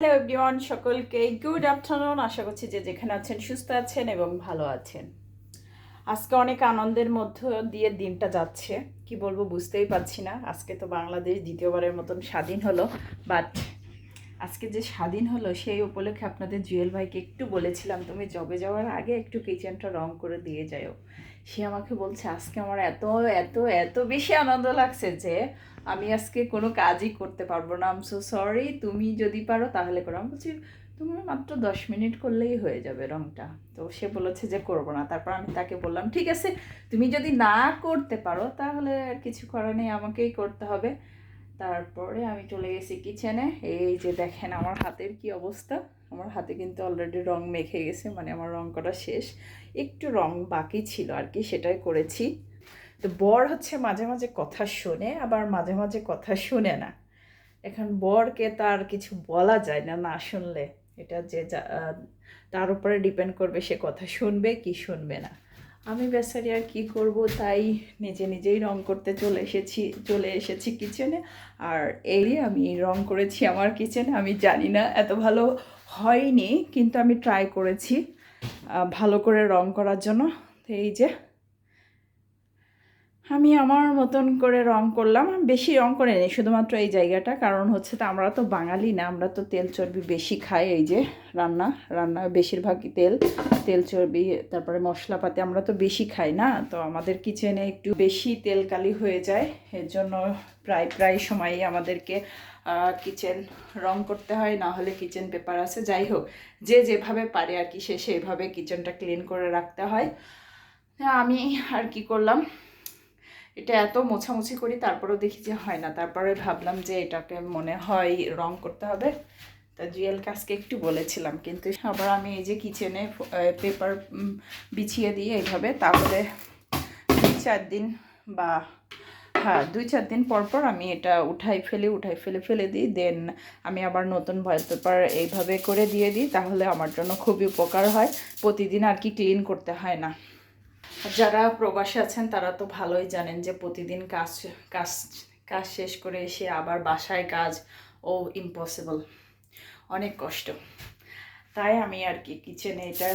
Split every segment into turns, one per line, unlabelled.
Hello everyone সকলকে good afternoon আশা করছি যে যেখানে আছেন সুস্থ আছেন এবং ভালো আছেন। আজকে অনেক আনন্দের মধ্য দিয়ে দিনটা যাচ্ছে। কি বলব বুঝতেই পারছি না। আজকে তো বাংলাদেশ দ্বিতীয়বারের মতন স্বাধীন হলো। বাট আজকে যে স্বাধীন হলো, সেই উপলক্ষে আপনাদের জুয়েল ভাইকে একটু বলেছিলাম, তুমি জবে যাওয়ার আগে একটু কিচেনটা রং করে দিয়ে যাও সে আমাকে বলছে, আজকে আমার এত এত এত বেশি আনন্দ লাগছে যে আমি আজকে কোনো কাজই করতে পারব না। আম সো সরি তুমি যদি পারো তাহলে করো। আমি বলছি তোমার মাত্র দশ মিনিট করলেই হয়ে যাবে রংটা। তো সে বলেছে যে করব না। তারপর আমি তাকে বললাম, ঠিক আছে, তুমি যদি না করতে পারো তাহলে আর কিছু করার নেই, আমাকেই করতে হবে। তারপরে আমি চলে গেছি কিচেনে এই যে দেখেন আমার হাতের কি অবস্থা। আমার হাতে কিন্তু অলরেডি রং মেখে গেছে মানে আমার রং করা শেষ। একটু রং বাকি ছিল আর কি, সেটাই করেছি। তো বর হচ্ছে মাঝে মাঝে কথা শোনে, আবার মাঝে মাঝে কথা শুনে না। এখন বরকে তার কিছু বলা যায় না না শুনলে। এটা যে তার উপরে ডিপেন্ড করবে সে কথা শুনবে, কি শুনবে না। আমি বেচারি আর কি করব, তাই নিজে নিজেই রং করতে চলে এসেছি চলে এসেছি কিচেনে আর এই আমি রং করেছি আমার কিচেনে আমি জানি না, এত ভালো হয়নি, কিন্তু আমি ট্রাই করেছি ভালো করে রং করার জন্য। এই যে আমি আমার মতন করে রং করলাম। বেশি রং করে নিই শুধুমাত্র এই জায়গাটা। কারণ হচ্ছে তো আমরা তো বাঙালি না আমরা তো তেল চর্বি বেশি খাই এই যে রান্না রান্না বেশিরভাগই তেল তেল চর্বি তারপরে মশলাপাতি আমরা তো বেশি খাই না। তো আমাদের কিচেনে একটু বেশি তেল কালি হয়ে যায় এর জন্য প্রায় প্রায় সময়ই আমাদেরকে কিচেন রং করতে হয় না হলে কিচেন পেপার আছে। যাই হোক যে যেভাবে পারে আর কি সে সেভাবে কিচেনটা ক্লিন করে রাখতে হ্যাঁ, আমি আর কি করলাম এটা এত মোছামুছি করি, তারপরেও দেখি যে হয় না। তারপরে ভাবলাম যে এটাকে মনে হয় রং করতে হবে। তা জুয়েল কাজকে একটু বলেছিলাম, কিন্তু আবার আমি এই যে কিচেনে পেপার বিছিয়ে দিয়ে এইভাবে তাহলে দুই চার দিন বা হ্যাঁ দুই চার দিন পর পর আমি এটা উঠাই ফেলি, উঠাই ফেলে ফেলে দিই। দেন আমি আবার নতুন ভয়েল পেপার এইভাবে করে দিয়ে দিই, তাহলে আমার জন্য খুবই উপকার হয়। প্রতিদিন আর কি ক্লিন করতে হয় না। যারা প্রবাসে আছেন, তারা তো ভালোই জানেন যে প্রতিদিন কাজ কাজ কাজ শেষ করে এসে আবার বাসায় কাজ, ও ইম্পসিবল অনেক কষ্ট। তাই আমি আর কি কিচেনে এটা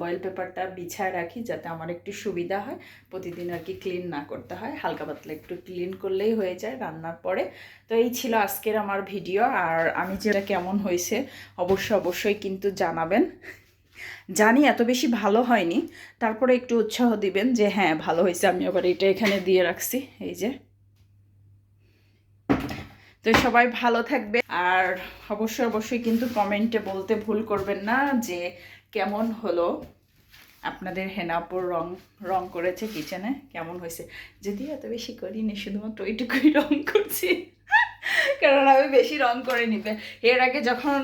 বয়েল পেপারটা বিছায় রাখি যাতে আমার একটু সুবিধা হয়। প্রতিদিন আর কি ক্লিন না করতে হয়। হালকা পাতলা একটু ক্লিন করলেই হয়ে যায় রান্নার পরে। তো এই ছিল আজকের আমার ভিডিও আর আমি যেটা কেমন হয়েছে অবশ্যই অবশ্যই কিন্তু জানাবেন। জানি এত বেশি ভালো হয়নি। তারপরে একটু উৎসাহ দিবেন যে হ্যাঁ ভালো হয়েছে, আমি আবার এটা এখানে দিয়ে রাখছি। এই যে। তো সবাই ভালো থাকবে আর অবশ্যই অবশ্যই কিন্তু কমেন্টে বলতে ভুল করবেন না যে, কেমন হলো আপনাদের হেনাপুর রং রং করেছে কিচেনে? কেমন হয়েছে? যদিও এত বেশি করিনি, শুধুমাত্র ওইটুকুই রং করছি। কারণ আমি বেশি রং করে নিবে। এর আগে যখন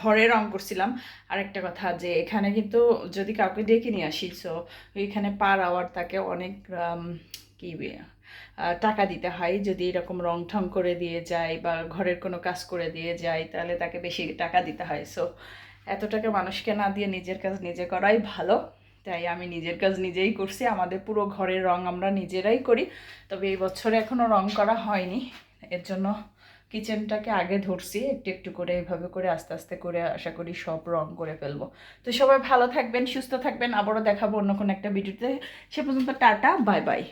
ঘরে রং করছিলাম, আরেকটা কথা যে এখানে কিন্তু যদি কাউকে ডেকে নিয়ে আসি সো ওইখানে পার আওয়ার তাকে অনেক কি টাকা দিতে হয়। যদি এরকম রং ঠং করে দিয়ে যায় বা ঘরের কোনো কাজ করে দিয়ে যায়, তাহলে তাকে বেশি টাকা দিতে হয়। সো এত টাকা মানুষকে না দিয়ে নিজের কাজ নিজে করাই ভালো। তাই আমি নিজের কাজ নিজেই করছি। আমাদের পুরো ঘরের রং আমরা নিজেরাই করি। তবে এই বছরে এখনও রং করা হয়নি। এর জন্য কিচেনটাকে আগে ধরছি, একটু একটু করে এভাবে করে আস্তে আস্তে করে আশা করি সব রং করে ফেলব। তো সবাই ভালো থাকবেন, সুস্থ থাকবেন, আবারও দেখাবো অন্য কোনো একটা ভিডিওতে। সে পর্যন্ত টাটা বাই বাই